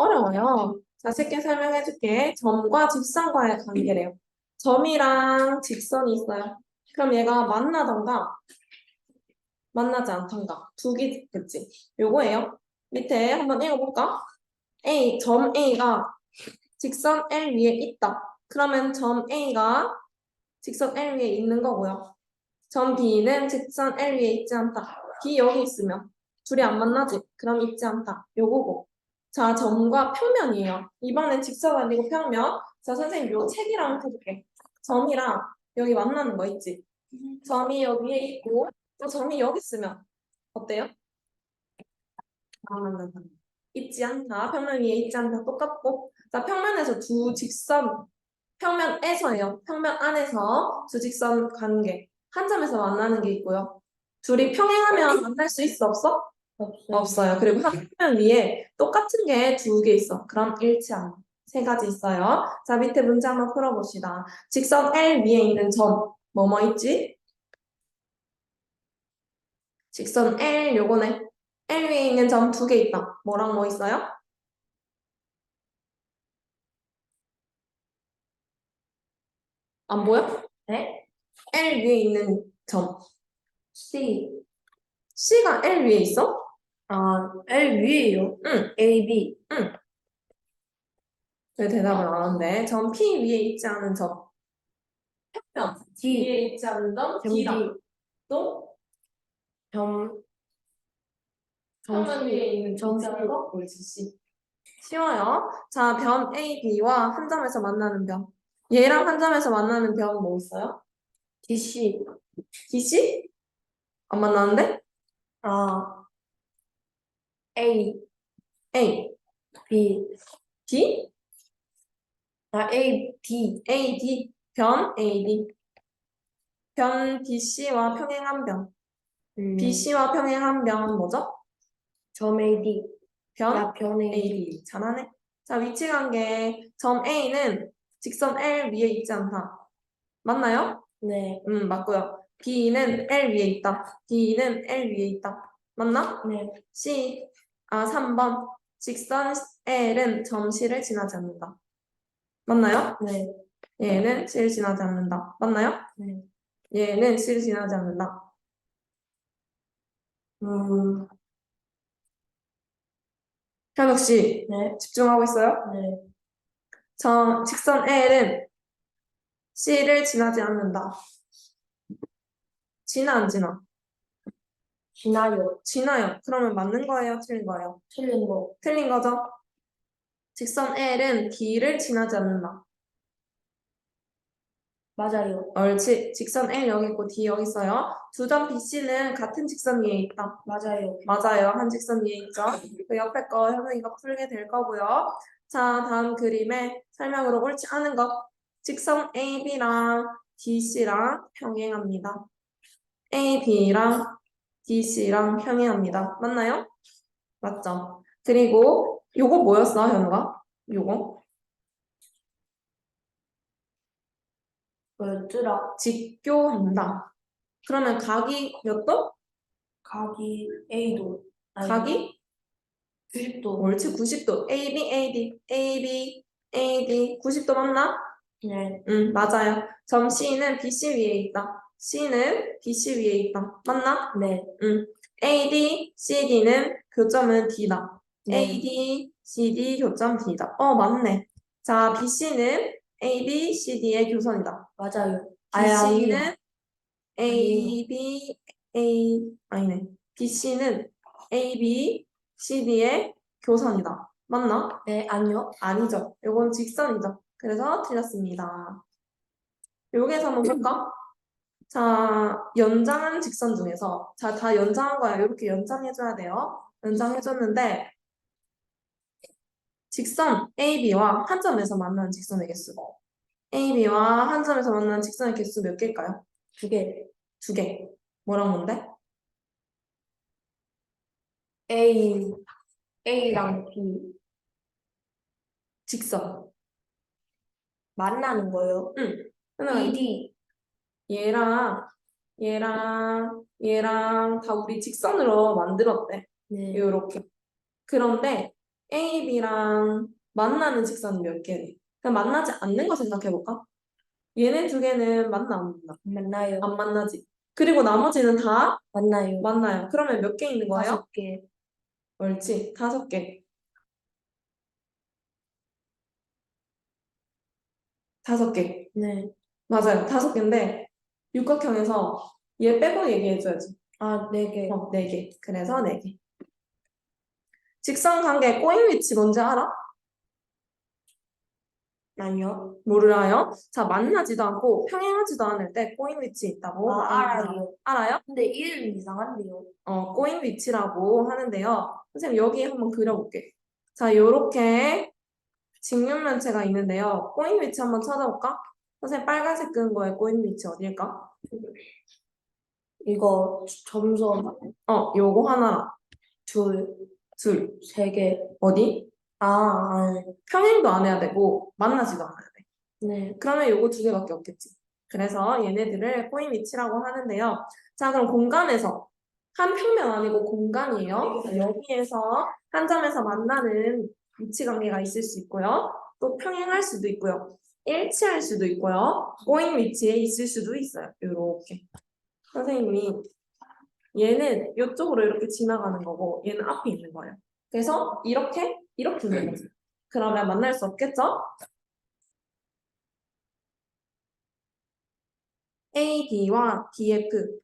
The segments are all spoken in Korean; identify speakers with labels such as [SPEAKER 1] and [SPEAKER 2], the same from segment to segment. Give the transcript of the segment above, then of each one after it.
[SPEAKER 1] 어려워요. 자, 쉽게 설명해 줄게. 점과 직선과의 관계래요. 점이랑 직선이 있어요. 그럼 얘가 만나던가 만나지 않던가 두 개겠지. 요거예요. 밑에 한번 읽어볼까? A, 점 A가 직선 L 위에 있다. 그러면 점 A가 직선 L 위에 있는 거고요. 점 B는 직선 L 위에 있지 않다. B 여기 있으면 둘이 안 만나지? 그럼 있지 않다. 요거고. 자, 점과 평면이에요. 이번엔 직선 아니고 평면. 자, 선생님 요 책이랑 해줄게. 점이랑 여기 만나는 거 있지? 점이 여기에 있고 또 점이 여기 있으면 어때요? 있지 않다. 평면 위에 있지 않다. 똑같고. 자, 평면에서 두 직선, 평면에서예요. 평면 안에서 두 직선 관계. 한 점에서 만나는 게 있고요. 둘이 평행하면 만날 수 있어, 없어?
[SPEAKER 2] 없어요.
[SPEAKER 1] 없어요. 그리고 화면 위에 똑같은 게 두 개 있어. 그럼 일치한다. 세 가지 있어요. 자, 밑에 문제 한번 풀어봅시다. 직선 L 위에 있는 점, 뭐뭐 있지? 직선 L 요거네. L 위에 있는 점 두 개 있다. 뭐랑 뭐 있어요? 안 보여?
[SPEAKER 2] 네?
[SPEAKER 1] L 위에 있는 점.
[SPEAKER 2] C.
[SPEAKER 1] C가 L 위에 있어?
[SPEAKER 2] 아, L 위에요.
[SPEAKER 1] 응.
[SPEAKER 2] A, B.
[SPEAKER 1] 왜 대답을 안 하는데? 점 P 위에 있지 않은 점. 평면.
[SPEAKER 2] D.
[SPEAKER 1] 위에 있지 않은 점
[SPEAKER 2] 점
[SPEAKER 1] D다.
[SPEAKER 2] D.
[SPEAKER 1] 또
[SPEAKER 2] 점.
[SPEAKER 1] 평면 위에 있는 점점
[SPEAKER 2] C.
[SPEAKER 1] 거 옳지 C. 쉬워요. 자, 변 A, B와 한 점에서 만나는 변. 얘랑 한 점에서 만나는 변 뭐 있어요?
[SPEAKER 2] D, C.
[SPEAKER 1] D, C? 안 만나는데?
[SPEAKER 2] 아. A,
[SPEAKER 1] A,
[SPEAKER 2] B.
[SPEAKER 1] D,
[SPEAKER 2] 아, A, D.
[SPEAKER 1] A, D. 변 A, D. 변 D, C와 평행한 변.
[SPEAKER 2] 음,
[SPEAKER 1] B, C와 평행한 변 뭐죠?
[SPEAKER 2] 점 A, D.
[SPEAKER 1] 변
[SPEAKER 2] 야, 변 A. D.
[SPEAKER 1] 잘하네. 자, 위치 관계. 점 A는 직선 L 위에 있지 않다. 맞나요?
[SPEAKER 2] 네.
[SPEAKER 1] 음, 맞고요. B는 L 위에 있다. D는 L 위에 있다. 맞나?
[SPEAKER 2] 네.
[SPEAKER 1] C. 아, 3번. 직선 L은 점 C를 지나지 않는다. 맞나요?
[SPEAKER 2] 네.
[SPEAKER 1] 얘는 C를 지나지 않는다. 맞나요?
[SPEAKER 2] 네.
[SPEAKER 1] 얘는 C를 지나지 않는다. 음. 현욱 씨,
[SPEAKER 2] 네.
[SPEAKER 1] 집중하고 있어요?
[SPEAKER 2] 네.
[SPEAKER 1] 점, 직선 L은 C를 지나지 않는다. 지나, 안 지나?
[SPEAKER 2] 지나요.
[SPEAKER 1] 지나요. 그러면 맞는 거예요? 틀린 거예요?
[SPEAKER 2] 틀린 거.
[SPEAKER 1] 틀린 거죠? 직선 L은 D를 지나지 않는다.
[SPEAKER 2] 맞아요.
[SPEAKER 1] 옳지. 직선 L 여기 있고 D 여기 있어요. 두 점 BC는 같은 직선 위에 있다.
[SPEAKER 2] 맞아요.
[SPEAKER 1] 맞아요. 한 직선 위에 있죠. 그 옆에 거 현우이가 풀게 될 거고요. 자, 다음 그림에 설명으로 옳지 않은 것. 직선 AB랑 DC랑 평행합니다. AB랑 DC랑 평행합니다. 맞나요? 맞죠? 그리고 요거 뭐였어, 현우가? 요거?
[SPEAKER 2] 뭐였더라?
[SPEAKER 1] 직교한다. 그러면 각이 몇 도?
[SPEAKER 2] 각이 A도. 아니,
[SPEAKER 1] 각이
[SPEAKER 2] 90도.
[SPEAKER 1] 옳지 90도. AB, AD, AB, AD 90도 맞나?
[SPEAKER 2] 네.
[SPEAKER 1] 응, 맞아요. 점 C는 BC 위에 있다. C는 BC 위에 있다. 맞나?
[SPEAKER 2] 네.
[SPEAKER 1] 응. AD, CD는 교점은 D다.
[SPEAKER 2] 네.
[SPEAKER 1] AD, CD 교점 D다. 어, 맞네. 자, BC는 AB, CD의 교선이다.
[SPEAKER 2] 맞아요.
[SPEAKER 1] BC는 A, B, A, 아니네. BC는 A, B, CD의 교선이다. 맞나?
[SPEAKER 2] 네, 아니요.
[SPEAKER 1] 아니죠. 이건 직선이죠. 그래서 틀렸습니다. 여기에서 한번 볼까? 자, 연장한 직선 중에서, 자, 다 연장한 거야. 이렇게 연장해줘야 돼요. 연장해줬는데, 직선 AB와 한 점에서 만나는 직선의 개수. AB와 한 점에서 만나는 직선의 개수 몇 개일까요?
[SPEAKER 2] 두 개.
[SPEAKER 1] 두 개. 뭐랑 뭔데?
[SPEAKER 2] A, A랑 B
[SPEAKER 1] 직선.
[SPEAKER 2] 만나는 거예요.
[SPEAKER 1] 그러면
[SPEAKER 2] ED.
[SPEAKER 1] 얘랑 얘랑 얘랑 다 우리 직선으로 만들었대.
[SPEAKER 2] 네.
[SPEAKER 1] 요렇게. 그런데 A, B랑 만나는 직선은 몇 개래? 그럼 만나지 않는 거 생각해볼까? 얘네 두 개는 만나 안 만나?
[SPEAKER 2] 만나요.
[SPEAKER 1] 안 만나지. 그리고 나머지는 다
[SPEAKER 2] 만나요.
[SPEAKER 1] 만나요. 그러면 몇 개 있는 거예요?
[SPEAKER 2] 다섯 개.
[SPEAKER 1] 옳지. 다섯 개. 다섯 개.
[SPEAKER 2] 네.
[SPEAKER 1] 맞아요. 다섯 개인데 육각형에서 얘 빼고 얘기해줘야지.
[SPEAKER 2] 아, 네 개.
[SPEAKER 1] 어, 네 개. 그래서 네 개. 직선 관계 꼬인 위치 뭔지 알아?
[SPEAKER 2] 아니요.
[SPEAKER 1] 몰라요? 자, 만나지도 않고 평행하지도 않을 때 꼬인 위치 있다고
[SPEAKER 2] 아. 알아요.
[SPEAKER 1] 알아요?
[SPEAKER 2] 근데 이름 이상한데요.
[SPEAKER 1] 어, 꼬인 위치라고 하는데요. 선생님 여기 한번 그려볼게. 자, 요렇게 직육면체가 있는데요. 꼬인 위치 한번 찾아볼까? 선생님 빨간색 그은 거에 꼬인 위치 어딜까?
[SPEAKER 2] 이거 점점
[SPEAKER 1] 어, 요거 하나,
[SPEAKER 2] 둘,
[SPEAKER 1] 둘.
[SPEAKER 2] 세 개.
[SPEAKER 1] 어디?
[SPEAKER 2] 아, 아,
[SPEAKER 1] 평행도 안 해야 되고 만나지도 않아야 돼.
[SPEAKER 2] 네.
[SPEAKER 1] 그러면 요거 두 개밖에 없겠지. 그래서 얘네들을 꼬인 위치라고 하는데요. 자, 그럼 공간에서 한 평면 아니고 공간이에요. 자, 여기에서 한 점에서 만나는 위치 관계가 있을 수 있고요. 또 평행할 수도 있고요. 일치할 수도 있고요. 꼬인 위치에 있을 수도 있어요. 요렇게. 선생님이 얘는 이쪽으로 이렇게 지나가는 거고 얘는 앞에 있는 거예요. 그래서 이렇게 이렇게 있는 거죠. 그러면 만날 수 없겠죠? AD와 DF,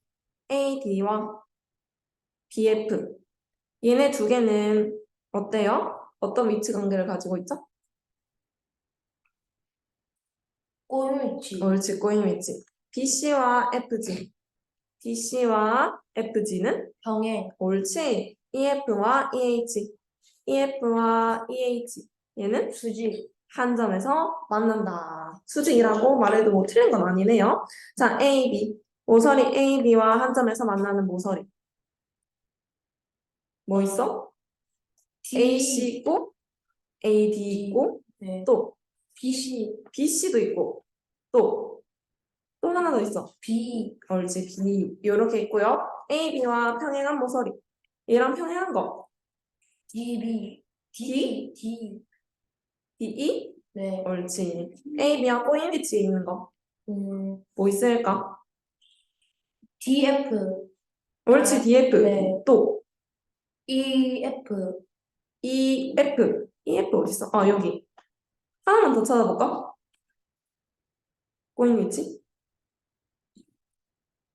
[SPEAKER 1] AD와 BF 얘네 두 개는 어때요? 어떤 위치 관계를 가지고 있죠?
[SPEAKER 2] 꼬일치.
[SPEAKER 1] 옳지, 꼬인 위치. BC와 FG, BC와 FG는
[SPEAKER 2] 병행.
[SPEAKER 1] 옳지. EF와 EH, EF와 EH 얘는
[SPEAKER 2] 수직.
[SPEAKER 1] 한 점에서 만난다. 수직이라고 말해도 뭐 틀린 건 아니네요. 자, A, B. 모서리 A, B와 한 점에서 만나는 모서리. 뭐 있어?
[SPEAKER 2] D.
[SPEAKER 1] A, C 있고, A, D 있고,
[SPEAKER 2] 네.
[SPEAKER 1] 또
[SPEAKER 2] BC.
[SPEAKER 1] B, C도 있고, 또, 또 하나 더 있어.
[SPEAKER 2] B.
[SPEAKER 1] 옳지, B. 요렇게 있고요. A, B와 평행한 모서리. 얘랑 평행한 거.
[SPEAKER 2] DB.
[SPEAKER 1] D?
[SPEAKER 2] D.
[SPEAKER 1] D, E?
[SPEAKER 2] 네.
[SPEAKER 1] 옳지. A, B와 꼬인 위치에 있는 거.
[SPEAKER 2] 음,
[SPEAKER 1] 뭐 있을까?
[SPEAKER 2] DF.
[SPEAKER 1] 옳지, DF.
[SPEAKER 2] 네.
[SPEAKER 1] 또,
[SPEAKER 2] EF.
[SPEAKER 1] E, F. E, F 어딨어? 아, 여기. 하나만 더 찾아볼까? 꼬인 위치?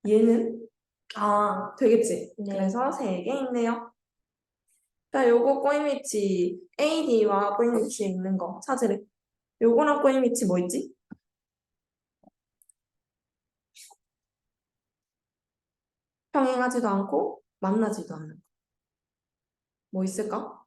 [SPEAKER 1] 얘는
[SPEAKER 2] 아,
[SPEAKER 1] 되겠지?
[SPEAKER 2] 네.
[SPEAKER 1] 그래서 세개 있네요. 자, 요거 꼬인 위치, AD와 꼬인 위치에 있는 거 찾으래. 요거랑 꼬인 위치 뭐 있지? 평행하지도 않고 만나지도 않는 거. 뭐 있을까?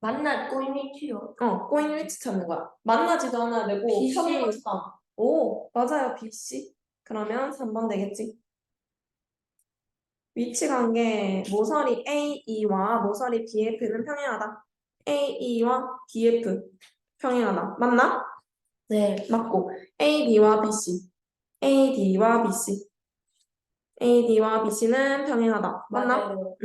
[SPEAKER 2] 만날 꼬일치요.
[SPEAKER 1] 어, 꼬인 위치 찾는 거야. 만나지도 않아야 되고
[SPEAKER 2] BC.
[SPEAKER 1] 평행하지도 않아. 오, 맞아요, BC. 그러면 3번 되겠지? 위치 관계 모서리 AE와 모서리 BF는 평행하다. AE와 BF 평행하다. 맞나?
[SPEAKER 2] 네.
[SPEAKER 1] 맞고 AD와 BC, AD와 BC, AD와 BC는 평행하다. 맞나?
[SPEAKER 2] 맞아요.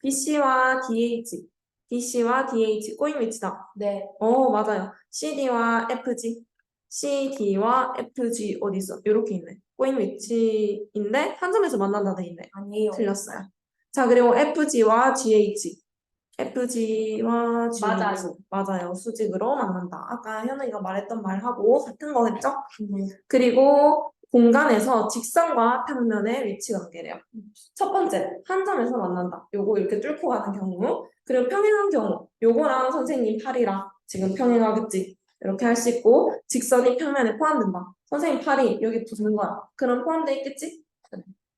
[SPEAKER 1] BC와 DH, BC와 DH 꼬인 위치다.
[SPEAKER 2] 네.
[SPEAKER 1] 어, 맞아요. CD와 FG, CD와 FG 어디 있어? 이렇게 있네. 꼬인 위치인데 한 점에서 만난다 돼 있네.
[SPEAKER 2] 아니에요.
[SPEAKER 1] 틀렸어요. 자, 그리고 FG와 GH. FG와 GH.
[SPEAKER 2] 맞아요.
[SPEAKER 1] 맞아요. 수직으로 만난다. 아까 현우이가 말했던 말하고 같은 거겠죠?
[SPEAKER 2] 네.
[SPEAKER 1] 그리고 공간에서 직선과 평면의 위치 관계래요. 첫 번째, 한 점에서 만난다. 요거 이렇게 뚫고 가는 경우. 그리고 평행한 경우. 요거랑 선생님 팔이랑 지금 평행하겠지. 이렇게 할 수 있고, 직선이 평면에 포함된다. 선생님 팔이 여기 붙는 거야. 그럼 포함돼 있겠지?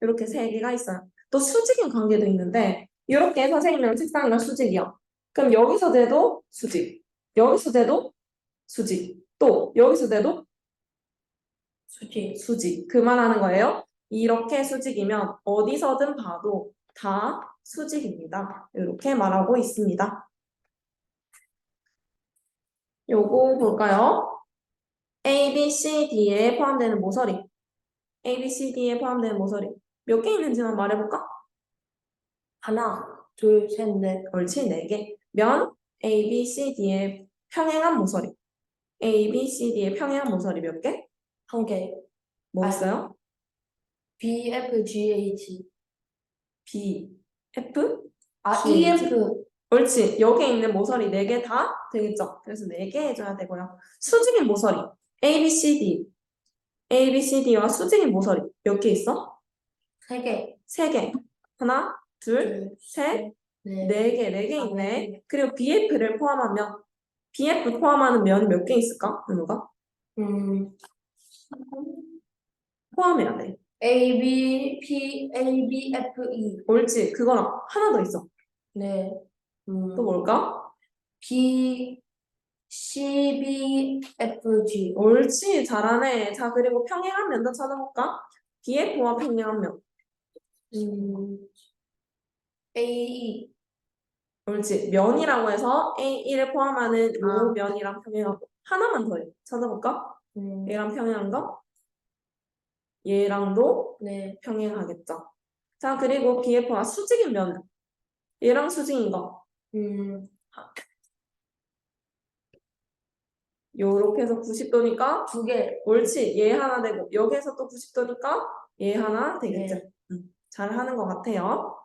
[SPEAKER 1] 이렇게 세 개가 있어요. 또 수직인 관계도 있는데, 이렇게 선생님이랑 책상이랑 수직이야. 그럼 여기서 돼도 수직. 여기서 돼도 수직. 또 여기서 돼도
[SPEAKER 2] 수직.
[SPEAKER 1] 수직. 그 말하는 거예요. 이렇게 수직이면 어디서든 봐도 다 수직입니다. 이렇게 말하고 있습니다. 요거 볼까요? A, B, C, D에 포함되는 모서리. A, B, C, D에 포함되는 모서리. 몇 개 있는지만 말해볼까?
[SPEAKER 2] 하나, 둘, 셋, 넷.
[SPEAKER 1] 옳지, 네 개. 면 A, B, C, D의 평행한 모서리. A, B, C, D의 평행한 모서리 몇 개?
[SPEAKER 2] 한 개.
[SPEAKER 1] 뭐
[SPEAKER 2] 아. B, F, G, H.
[SPEAKER 1] B, F?
[SPEAKER 2] 아,
[SPEAKER 1] G,
[SPEAKER 2] E. F.
[SPEAKER 1] 옳지. 여기에 있는 모서리 네개다 되겠죠? 그래서 네개 해줘야 되고요. 수직인 모서리. A, B, C, D. A, B, C, D와 수직인 모서리 몇 개 있어?
[SPEAKER 2] 세 개.
[SPEAKER 1] 세 개. 하나, 둘,
[SPEAKER 2] 둘,
[SPEAKER 1] 셋,
[SPEAKER 2] 넷.
[SPEAKER 1] 네 개, 네 개
[SPEAKER 2] 아,
[SPEAKER 1] 있네.
[SPEAKER 2] 네.
[SPEAKER 1] 그리고 BF를 포함하면 BF 포함하는 면이 몇 개 있을까? 은우가?
[SPEAKER 2] 음,
[SPEAKER 1] 포함해야 돼.
[SPEAKER 2] A, B, P, A, B, F, E.
[SPEAKER 1] 옳지. 그거랑 하나 더 있어.
[SPEAKER 2] 네. 음,
[SPEAKER 1] 또 뭘까?
[SPEAKER 2] B, C, B, F, G.
[SPEAKER 1] 옳지. 잘하네. 자, 그리고 평행한 면도 찾아볼까? BF와 평행한 면.
[SPEAKER 2] 음, A, E.
[SPEAKER 1] 옳지. 면이라고 해서 A1을 포함하는 요
[SPEAKER 2] 아.
[SPEAKER 1] 면이랑 평행하고 하나만 더 해. 찾아볼까?
[SPEAKER 2] 음,
[SPEAKER 1] 얘랑 평행한 거? 얘랑도
[SPEAKER 2] 네.
[SPEAKER 1] 평행하겠죠. 자, 그리고 BF와 수직인 면은 얘랑 수직인 거.
[SPEAKER 2] 음,
[SPEAKER 1] 요렇게 해서 90도니까
[SPEAKER 2] 두 개.
[SPEAKER 1] 옳지. 얘 하나 되고 여기에서 또 90도니까 얘 하나 되겠죠.
[SPEAKER 2] 네.
[SPEAKER 1] 음, 잘 하는 것 같아요.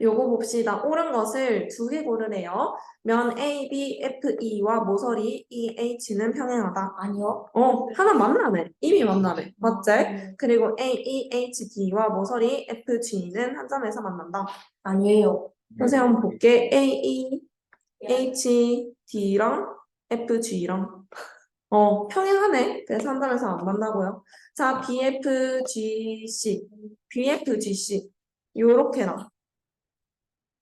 [SPEAKER 1] 요거 봅시다. 옳은 것을 두 개 고르래요. 면 A, B, F, E와 모서리 E, H는 평행하다.
[SPEAKER 2] 아니요.
[SPEAKER 1] 어, 하나 만나네. 이미 만나네. 맞지?
[SPEAKER 2] 음,
[SPEAKER 1] 그리고 A, E, H, D와 모서리 F, G는 한 점에서 만난다.
[SPEAKER 2] 아니에요.
[SPEAKER 1] 선생님 한번 볼게. A, E,
[SPEAKER 2] 예.
[SPEAKER 1] H, D랑 F, G랑 어, 평행하네. 그래서 한 점에서 안 만나고요. 자, B, F, G, C. B, F, G, C. 요렇게랑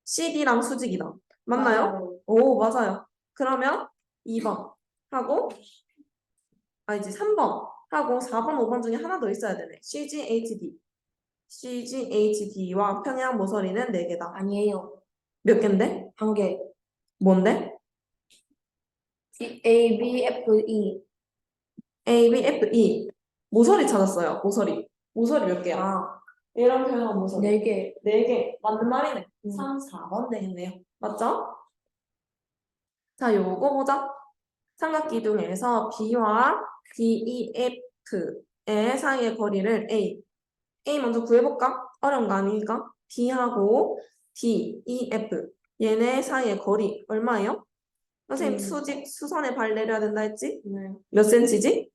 [SPEAKER 1] CD랑 수직이다. 맞나요? 오, 맞아요. 그러면 2번 하고, 아, 이제 3번 하고 4번, 5번 중에 하나 더 있어야 되네. CGHD. CGHD와 평행 모서리는 4개다.
[SPEAKER 2] 아니에요.
[SPEAKER 1] 몇 개인데?
[SPEAKER 2] 한 개.
[SPEAKER 1] 뭔데?
[SPEAKER 2] A, B, F, E.
[SPEAKER 1] A, B, F, E. 모서리 찾았어요. 모서리. 모서리 몇 개야?
[SPEAKER 2] 아,
[SPEAKER 1] 얘랑 평행 모서리.
[SPEAKER 2] 네 개.
[SPEAKER 1] 4개. 맞는 말이네.
[SPEAKER 2] 음.
[SPEAKER 1] 3, 4번 되겠네요. 맞죠? 자, 요거 보자. 삼각기둥에서 B와 DEF의 사이의 거리를 A. A 먼저 구해볼까? 어려운 거 아니니까. B하고 DEF. 얘네 사이의 거리 얼마예요? 선생님
[SPEAKER 2] 음.
[SPEAKER 1] 수직 수선에 발 내려야 된다 했지?
[SPEAKER 2] 네.
[SPEAKER 1] 몇 센치지?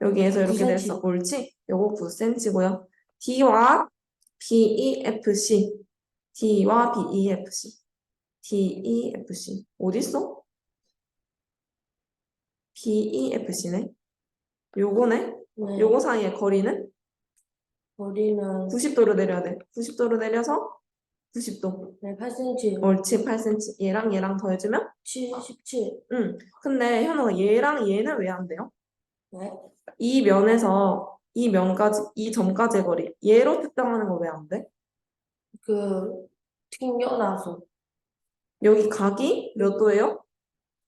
[SPEAKER 1] 여기에서 이렇게
[SPEAKER 2] 9cm.
[SPEAKER 1] 됐어. 옳지? 요거 9cm고요. D와 BEFC. D와 BEFC. DEFC. 어딨어? BEFC네. 요거네.
[SPEAKER 2] 네.
[SPEAKER 1] 요거 사이의 거리는
[SPEAKER 2] 거리는
[SPEAKER 1] 90도로 내려야 돼. 90도로 내려서 90도.
[SPEAKER 2] 네, 8cm.
[SPEAKER 1] 옳지, 8cm. 얘랑 얘랑 더해주면?
[SPEAKER 2] 77.
[SPEAKER 1] 응. 근데 현우가 얘랑 얘는 왜 안 돼요?
[SPEAKER 2] 네.
[SPEAKER 1] 이 면에서 이 면까지, 이 점까지의 거리. 얘로 특정하는 거 왜 안 돼?
[SPEAKER 2] 그, 튕겨나서.
[SPEAKER 1] 여기 각이 몇 도예요?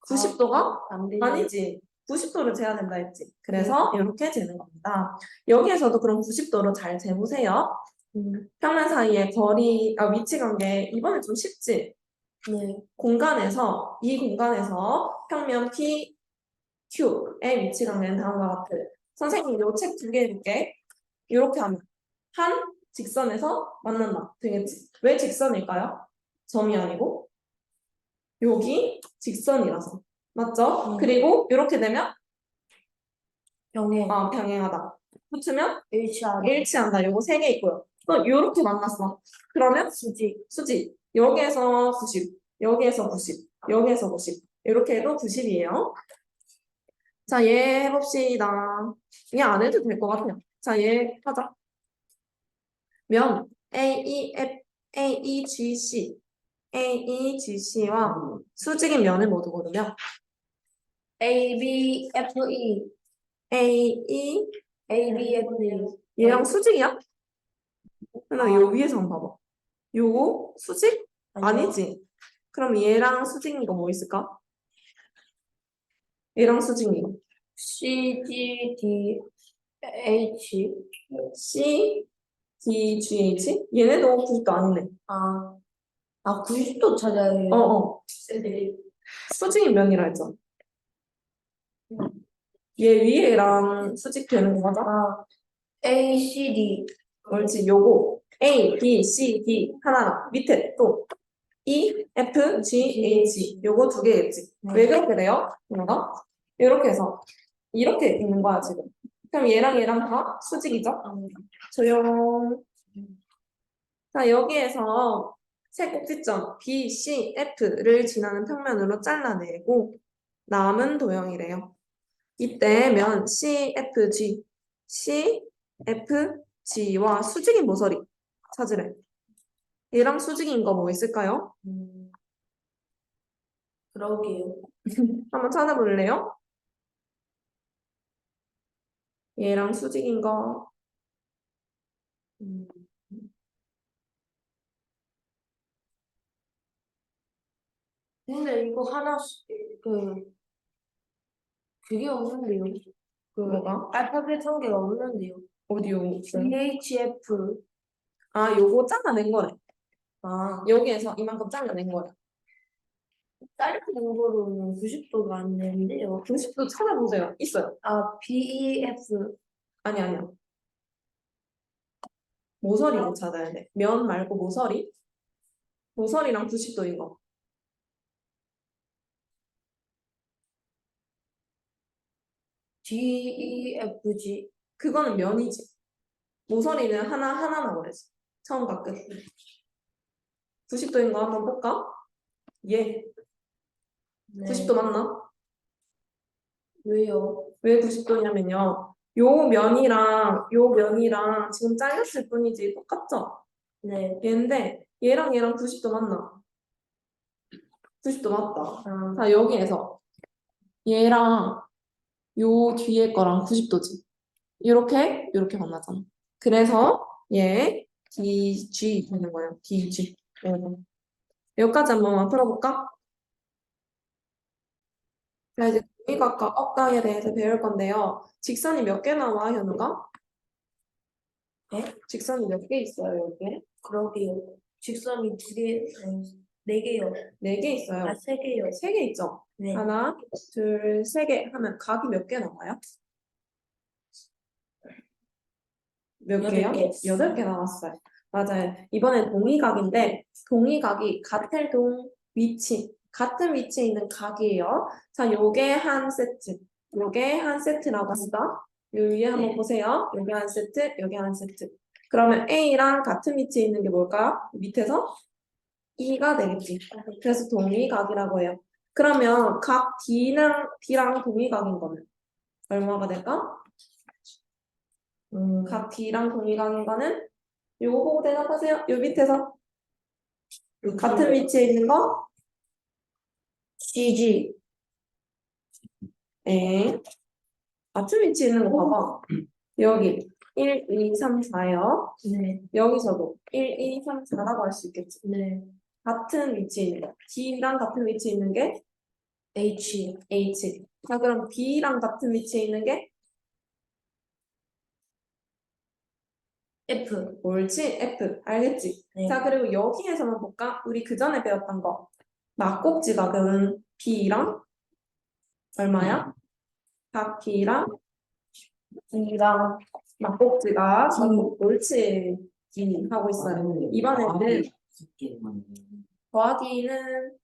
[SPEAKER 1] 90도가?
[SPEAKER 2] 안 돼요.
[SPEAKER 1] 아니지. 90도를 재야 된다 했지. 그래서 이렇게 재는 겁니다. 여기에서도 그럼 90도로 잘 재보세요.
[SPEAKER 2] 음,
[SPEAKER 1] 평면 사이의 거리, 아, 위치 관계. 이번에 좀 쉽지?
[SPEAKER 2] 네.
[SPEAKER 1] 공간에서, 이 공간에서 평면 P, Q의 위치 관계는 다음과 같을. 선생님, 요 책 두개 해볼게. 이렇게 하면. 한 직선에서 만난다. 되겠지? 왜 직선일까요? 점이 아니고? 여기 직선이라서. 맞죠?
[SPEAKER 2] 음.
[SPEAKER 1] 그리고 이렇게 되면
[SPEAKER 2] 병행.
[SPEAKER 1] 아, 병행하다. 붙으면
[SPEAKER 2] HR.
[SPEAKER 1] 일치한다. 요거 세 개 있고요. 또 요렇게 만났어. 그러면
[SPEAKER 2] 수직.
[SPEAKER 1] 수직. 여기에서 90, 여기에서 90, 여기에서 90. 이렇게 해도 90이에요. 자, 얘 해봅시다. 얘안 해도 될 것 같아요. 자, 얘 하자. 면 A, E, F, A, E, G, C. A, E, G, C와 수직인 면을 모두 고르면
[SPEAKER 2] A, B, F, E.
[SPEAKER 1] A, E,
[SPEAKER 2] A, B, F, E.
[SPEAKER 1] 얘랑 수직이야? 요 위에서 한번 봐봐. 요거 수직? 아니지. 그럼 얘랑 수직인 거뭐 있을까? 얘랑 수직인 거.
[SPEAKER 2] C, G, D, H.
[SPEAKER 1] C, D, G, H? 얘네도 90도 아니네.
[SPEAKER 2] 아, 아 90도 찾아야 해요.
[SPEAKER 1] 어, 어. 수직인 면이라 했죠. 얘 위에랑 수직 되는 거 맞아?
[SPEAKER 2] 아, A, C, D.
[SPEAKER 1] 옳지. 요거 A, B, C, D 하나 밑에 또 E, F, G, H 요거 두 개겠지.
[SPEAKER 2] 네.
[SPEAKER 1] 왜 그렇게 돼요? 뭔가 이렇게 해서 이렇게 있는 거야 지금. 그럼 얘랑 얘랑 다 수직이죠? 조용. 자 여기에서 세 꼭지점 B, C, F를 지나는 평면으로 잘라내고 남은 도형이래요. 이때 면 C, F, G, C, F, G와 수직인 모서리 찾으래. 얘랑 수직인 거 뭐 있을까요?
[SPEAKER 2] 음, 그러게요.
[SPEAKER 1] 한번 찾아볼래요? 얘랑 수직인 거.
[SPEAKER 2] 음. 근데 이거 하나씩 그 그게 없는데요. 그
[SPEAKER 1] 뭐가?
[SPEAKER 2] 알파벳 한 개가 없는데요.
[SPEAKER 1] 어디요?
[SPEAKER 2] DHF.
[SPEAKER 1] 아, 요거 잘라낸 거래.
[SPEAKER 2] 아,
[SPEAKER 1] 여기에서 이만큼 잘라낸 거래.
[SPEAKER 2] 다른 거로는 90도가 안 되는데요.
[SPEAKER 1] 90도 찾아보세요. 있어요.
[SPEAKER 2] 아, BEF.
[SPEAKER 1] 아니, 아니요. 모서리로 찾아야 돼. 면 말고 모서리. 모서리랑 90도인 거.
[SPEAKER 2] DEFG.
[SPEAKER 1] 그거는 면이지. 모서리는 하나, 하나 나오래지. 처음과 끝. 90도인 거 한번 볼까? 예.
[SPEAKER 2] 네.
[SPEAKER 1] 90도 맞나?
[SPEAKER 2] 왜요?
[SPEAKER 1] 왜 90도냐면요. 요 면이랑 요 면이랑 지금 잘렸을 뿐이지 똑같죠?
[SPEAKER 2] 네.
[SPEAKER 1] 얘인데 얘랑 얘랑 90도 맞나? 90도 맞다.
[SPEAKER 2] 아,
[SPEAKER 1] 자 여기에서 얘랑 요 뒤에 거랑 90도지. 이렇게 이렇게 만나잖아. 그래서 얘 DG 되는 거예요. DG. 어. 여기까지 한번 풀어볼까? 자 이제 동의각과 억각에 대해서 배울 건데요. 직선이 몇 개 나와 현우가?
[SPEAKER 2] 네?
[SPEAKER 1] 직선이 몇 개 있어요 여기에?
[SPEAKER 2] 그러게요. 직선이 두 개, 아니, 네 개요.
[SPEAKER 1] 네 개 있어요.
[SPEAKER 2] 아, 세 개요.
[SPEAKER 1] 세 개 있죠?
[SPEAKER 2] 네.
[SPEAKER 1] 하나, 둘, 세 개 하면 각이 몇 개 나와요? 몇
[SPEAKER 2] 여덟
[SPEAKER 1] 개요?
[SPEAKER 2] 개.
[SPEAKER 1] 여덟 개 나왔어요. 맞아요. 이번엔 동의각인데 동의각이 같은 동 위치, 같은 위치에 있는 각이에요. 자, 요게 한 세트, 요게 한 세트라고 합니다. 요 위에 한번
[SPEAKER 2] 네.
[SPEAKER 1] 보세요. 요게 한 세트, 요게 한 세트. 그러면 A랑 같은 위치에 있는 게 뭘까요? 밑에서 E가 되겠지. 그래서 동의각이라고 해요. 그러면 각 D랑 D랑 동의각인 거는 얼마가 될까?
[SPEAKER 2] 음,
[SPEAKER 1] 각 D랑 동의각인 거는 요거 보고 대답하세요. 요 밑에서 같은 위치에 있는 거?
[SPEAKER 2] CG.
[SPEAKER 1] 에 같은 위치에 있는 거 봐봐. 여기 1, 2, 3, 4요.
[SPEAKER 2] 네.
[SPEAKER 1] 여기서도 1, 2, 3, 4라고 할 수 있겠지.
[SPEAKER 2] 네.
[SPEAKER 1] 같은 위치에 있는 거. D랑 같은 위치에 있는 게
[SPEAKER 2] H.
[SPEAKER 1] H. 자, 그럼 B랑 같은 위치에 있는 게
[SPEAKER 2] F.
[SPEAKER 1] 옳지? F. 알겠지?
[SPEAKER 2] 네.
[SPEAKER 1] 자, 그리고 여기에서만 볼까? 우리 그 전에 배웠던 거. 막꼭지 각은 B랑 얼마야? 각 B랑
[SPEAKER 2] D랑
[SPEAKER 1] 막꼭지가
[SPEAKER 2] D.
[SPEAKER 1] 옳지. 하고 있어요. 이번에는 더하기는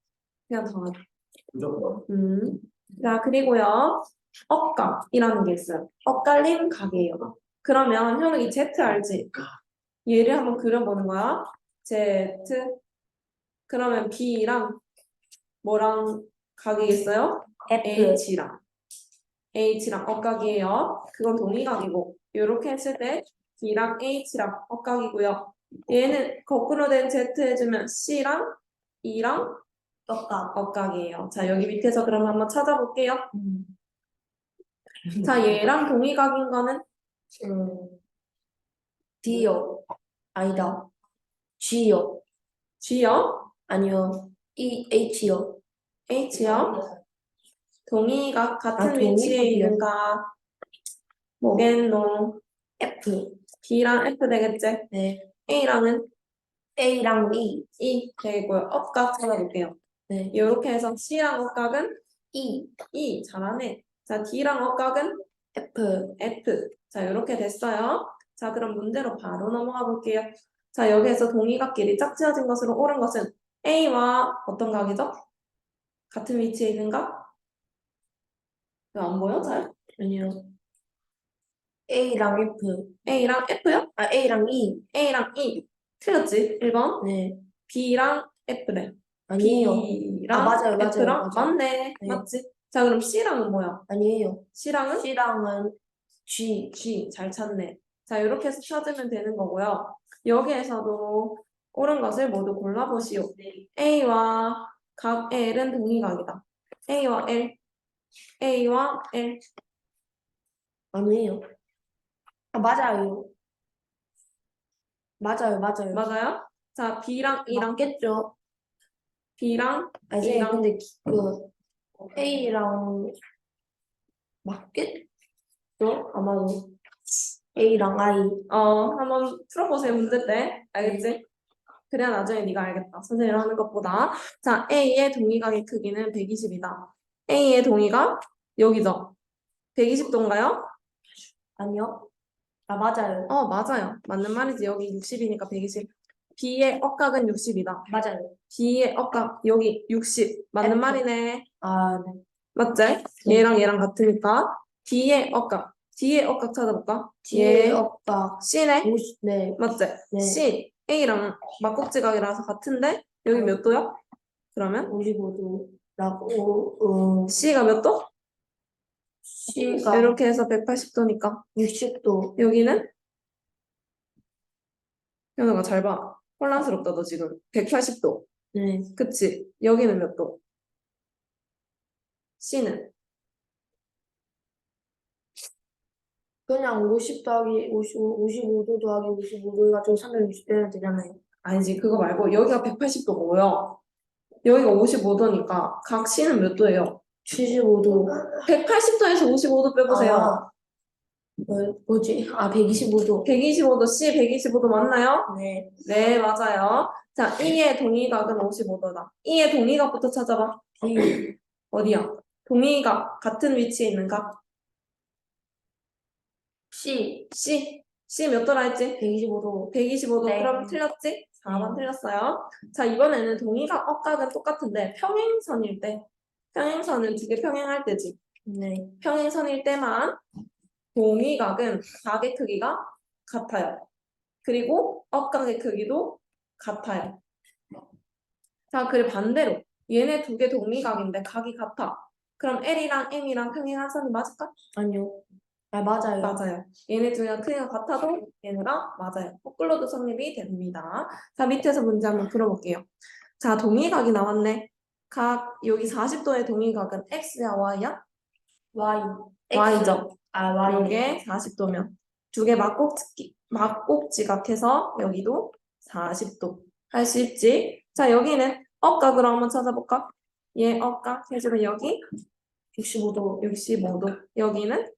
[SPEAKER 1] 그냥 더하기. 음. 자, 그리고요. 억각이라는 게 있어요. 엇갈림 각이에요. 그러면 현우 이 Z 알지? 얘를 한번 그려보는 거야. Z. 그러면 B랑 뭐랑 각이겠어요?
[SPEAKER 2] F.
[SPEAKER 1] H랑. H랑 억각이에요. 그건 동의각이고. 이렇게 했을 때 B랑 H랑 억각이고요. 얘는 거꾸로 된 Z 해주면 C랑 E랑
[SPEAKER 2] 떡각.
[SPEAKER 1] 억각이에요. 자, 여기 밑에서 그럼 한번 찾아볼게요.
[SPEAKER 2] 음.
[SPEAKER 1] 자, 얘랑 동의각인 거는
[SPEAKER 2] 음. D요. 아니다. G요.
[SPEAKER 1] G요,
[SPEAKER 2] 아니요. E, H요.
[SPEAKER 1] H요. 동의각 같은
[SPEAKER 2] 아,
[SPEAKER 1] 위치에
[SPEAKER 2] 동의각이요?
[SPEAKER 1] 있는 각 뭐겠노?
[SPEAKER 2] F.
[SPEAKER 1] B랑 F 되겠지?
[SPEAKER 2] 네.
[SPEAKER 1] A랑은
[SPEAKER 2] A랑 E.
[SPEAKER 1] E 되고요. 억각 찾아볼게요.
[SPEAKER 2] 네.
[SPEAKER 1] 이렇게 해서 C랑 억각은
[SPEAKER 2] E.
[SPEAKER 1] E 잘하네. 자, D랑 억각은
[SPEAKER 2] F.
[SPEAKER 1] F. 자, 이렇게 됐어요. 자, 그럼 문제로 바로 넘어가 볼게요. 자, 여기에서 동의각끼리 짝지어진 것으로 옳은 것은 A와 어떤 각이죠? 같은 위치에 있는 각? 이거 안 보여? 잘?
[SPEAKER 2] 아니요. A랑 F.
[SPEAKER 1] A랑 F요?
[SPEAKER 2] 아, A랑 E.
[SPEAKER 1] A랑 E. 틀렸지? 1번.
[SPEAKER 2] 네.
[SPEAKER 1] B랑 F래.
[SPEAKER 2] 아니에요.
[SPEAKER 1] B랑
[SPEAKER 2] 아, 맞아요, 맞아요,
[SPEAKER 1] F랑
[SPEAKER 2] 맞아요.
[SPEAKER 1] 맞네.
[SPEAKER 2] 네.
[SPEAKER 1] 맞지? 자, 그럼 C랑은 뭐야?
[SPEAKER 2] 아니에요.
[SPEAKER 1] C랑은
[SPEAKER 2] C랑은 G.
[SPEAKER 1] G. 잘 찾네. 자, 이렇게 해서 찾으면 되는 거고요. 여기에서도 옳은 것을 모두 골라보시오. A와 각 L은 동의각이다. A와 L, A와 L.
[SPEAKER 2] 아니에요. 아, 맞아요. 맞아요, 맞아요.
[SPEAKER 1] 맞아요? 자, B랑 E랑
[SPEAKER 2] 맞겠죠?
[SPEAKER 1] B랑
[SPEAKER 2] 아니,
[SPEAKER 1] A랑
[SPEAKER 2] 근데 기- 그 A랑 맞겠죠? 아마도 A랑 I.
[SPEAKER 1] 어, 한번 풀어보세요, 문제 때. 알겠지? 그래야 나중에 네가 알겠다. 선생님 하는 것보다. 자, A의 동의각의 크기는 120이다. A의 동의각, 여기죠? 120도인가요?
[SPEAKER 2] 아니요. 아, 맞아요.
[SPEAKER 1] 어, 맞아요. 맞는 말이지. 여기 60이니까 120. B의 억각은 60이다.
[SPEAKER 2] 맞아요.
[SPEAKER 1] B의 억각, 여기 60. 맞는
[SPEAKER 2] F.
[SPEAKER 1] 말이네.
[SPEAKER 2] 아, 네.
[SPEAKER 1] 맞지? 얘랑 얘랑 같으니까. D의 억각. D의 억각 찾아볼까?
[SPEAKER 2] 뒤에
[SPEAKER 1] 얘
[SPEAKER 2] 없다.
[SPEAKER 1] C네?
[SPEAKER 2] 50, 네.
[SPEAKER 1] 맞지?
[SPEAKER 2] 네.
[SPEAKER 1] C, A랑 막국지각이라서 같은데 여기 몇 도야? 그러면
[SPEAKER 2] 55도라고, 음,
[SPEAKER 1] C가 몇 도?
[SPEAKER 2] C가
[SPEAKER 1] 이렇게 해서 180도니까
[SPEAKER 2] 60도.
[SPEAKER 1] 여기는 현우가 잘 봐. 혼란스럽다 너 지금 180도.
[SPEAKER 2] 네.
[SPEAKER 1] 그치? 여기는 몇 도? C는
[SPEAKER 2] 그냥 50 더하기 55, 55도 더하기 55도 해가지고 360도면 되잖아요.
[SPEAKER 1] 아니지 그거 말고 여기가 180도고요. 여기가 55도니까 각 C는 몇 도예요?
[SPEAKER 2] 75도.
[SPEAKER 1] 180도에서 55도 빼보세요.
[SPEAKER 2] 아, 뭐, 뭐지? 아, 125도.
[SPEAKER 1] 125도 C 125도 맞나요?
[SPEAKER 2] 네.
[SPEAKER 1] 네, 맞아요. 자, E의 동의각은 55도다. E의 동의각부터 찾아봐. 어디야? 동의각, 같은 위치에 있는 각.
[SPEAKER 2] C,
[SPEAKER 1] C. C 몇 도라 했지?
[SPEAKER 2] 125도.
[SPEAKER 1] 125도.
[SPEAKER 2] 네.
[SPEAKER 1] 그럼 틀렸지? 4번
[SPEAKER 2] 네.
[SPEAKER 1] 틀렸어요. 자, 이번에는 동의각, 억각은 똑같은데 평행선일 때. 평행선은 두 개 평행할 때지.
[SPEAKER 2] 네.
[SPEAKER 1] 평행선일 때만 동의각은 각의 크기가 같아요. 그리고 억각의 크기도 같아요. 자, 그리고 반대로 얘네 두 개 동의각인데 각이 같아. 그럼 L이랑 M이랑 평행한 선이 맞을까?
[SPEAKER 2] 아니요. 아, 맞아요.
[SPEAKER 1] 맞아요. 얘네 두 개가 크기가 같아도 얘네랑 맞아요. 거꾸로도 성립이 됩니다. 자, 밑에서 문제 한번 풀어볼게요. 자, 동의각이 나왔네. 각 여기 40도의 동의각은 X야 Y야?
[SPEAKER 2] Y.
[SPEAKER 1] Y죠.
[SPEAKER 2] 아, Y.
[SPEAKER 1] 이게 40도면 두 개 막꼭지 막꼭지각해서 여기도 40도 할 수 있지. 자 여기는 억각으로 한번 찾아볼까? 얘 억각 해주면 여기
[SPEAKER 2] 65도.
[SPEAKER 1] 65도 여기는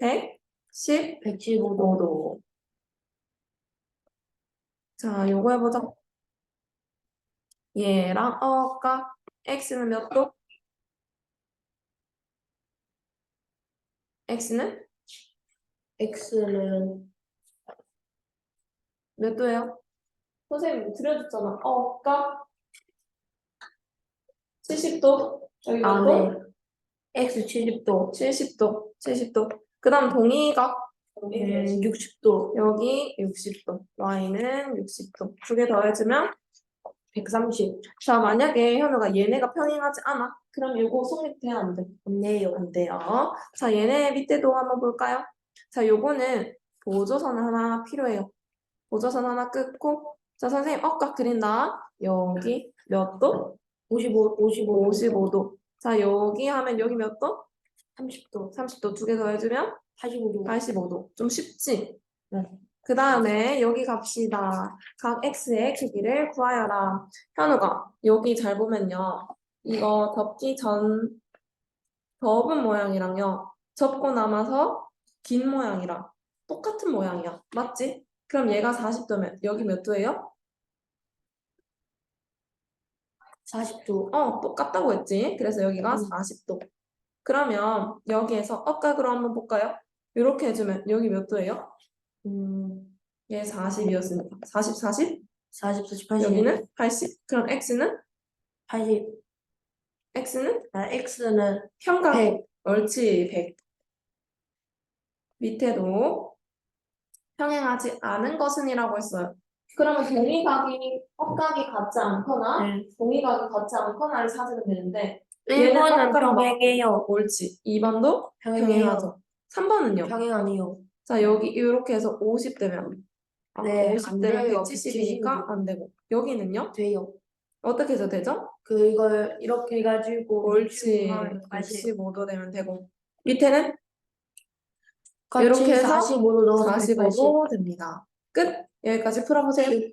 [SPEAKER 1] 115도
[SPEAKER 2] 175도.
[SPEAKER 1] 자 요거 해보자. 얘랑 억각 x는 몇 도? x는
[SPEAKER 2] X는
[SPEAKER 1] 몇 도예요? 선생님 드려줬잖아. 억각 70도 여기 몇
[SPEAKER 2] 아,
[SPEAKER 1] 도?
[SPEAKER 2] 네. X 70도.
[SPEAKER 1] 70도, 70도. 그 다음 동의각
[SPEAKER 2] 음, 60도.
[SPEAKER 1] 여기 60도, y는 60도. 두 개 더해주면
[SPEAKER 2] 130.
[SPEAKER 1] 자 만약에 현우가 얘네가 평행하지 않아? 그럼 요거 성립돼야 안 돼?
[SPEAKER 2] 없네요.
[SPEAKER 1] 안 돼요. 자 얘네 밑에도 한번 볼까요? 자 요거는 보조선 하나 필요해요. 보조선 하나 끊고 자 선생님 억각 그린다. 여기 몇 도?
[SPEAKER 2] 55, 55,
[SPEAKER 1] 55도. 자 여기 하면 여기 몇 도?
[SPEAKER 2] 30도.
[SPEAKER 1] 30도 두 개 더해주면
[SPEAKER 2] 85도.
[SPEAKER 1] 85도. 좀 쉽지? 그 다음에 여기 갑시다. 각 x의 크기를 구하여라. 현우가 여기 잘 보면요. 이거 덮기 전 덮은 모양이랑요. 접고 남아서 긴 모양이랑 똑같은 모양이야. 맞지? 그럼 얘가 40도면 여기 몇 도예요?
[SPEAKER 2] 40도.
[SPEAKER 1] 어, 똑같다고 했지. 그래서 여기가
[SPEAKER 2] 음.
[SPEAKER 1] 40도. 그러면 여기에서 억각으로 한번 볼까요? 이렇게 해주면 여기 몇 도예요?
[SPEAKER 2] 음,
[SPEAKER 1] 얘 40이었으니까 40, 40?
[SPEAKER 2] 40, 40, 80.
[SPEAKER 1] 여기는 80. 그럼 x는?
[SPEAKER 2] 80.
[SPEAKER 1] x는?
[SPEAKER 2] 아, X는
[SPEAKER 1] 평각.
[SPEAKER 2] 100.
[SPEAKER 1] 옳지, 100. 밑에도 평행하지 않은 것은 이라고 했어요. 그러면 동의각이 억각이 같지 않거나
[SPEAKER 2] 네.
[SPEAKER 1] 동의각이 같지 않거나를 찾으면 되는데 얘는
[SPEAKER 2] 1번은
[SPEAKER 1] 억각은
[SPEAKER 2] 평행해요.
[SPEAKER 1] 옳지. 2번도
[SPEAKER 2] 평행해요.
[SPEAKER 1] 평행하죠. 3번은요?
[SPEAKER 2] 평행 아니요.
[SPEAKER 1] 자, 여기 이렇게 해서 50 되면 아,
[SPEAKER 2] 네,
[SPEAKER 1] 50
[SPEAKER 2] 안
[SPEAKER 1] 되면
[SPEAKER 2] 돼요.
[SPEAKER 1] 170이니까 안 되고 여기는요?
[SPEAKER 2] 돼요.
[SPEAKER 1] 어떻게 해서 되죠?
[SPEAKER 2] 그 이걸 이렇게 해가지고
[SPEAKER 1] 옳지.
[SPEAKER 2] 80.
[SPEAKER 1] 65도 되면 되고 밑에는 이렇게 해서
[SPEAKER 2] 45도 넣어서 180.
[SPEAKER 1] 45도 됩니다. 끝. 여기까지 풀어보세요.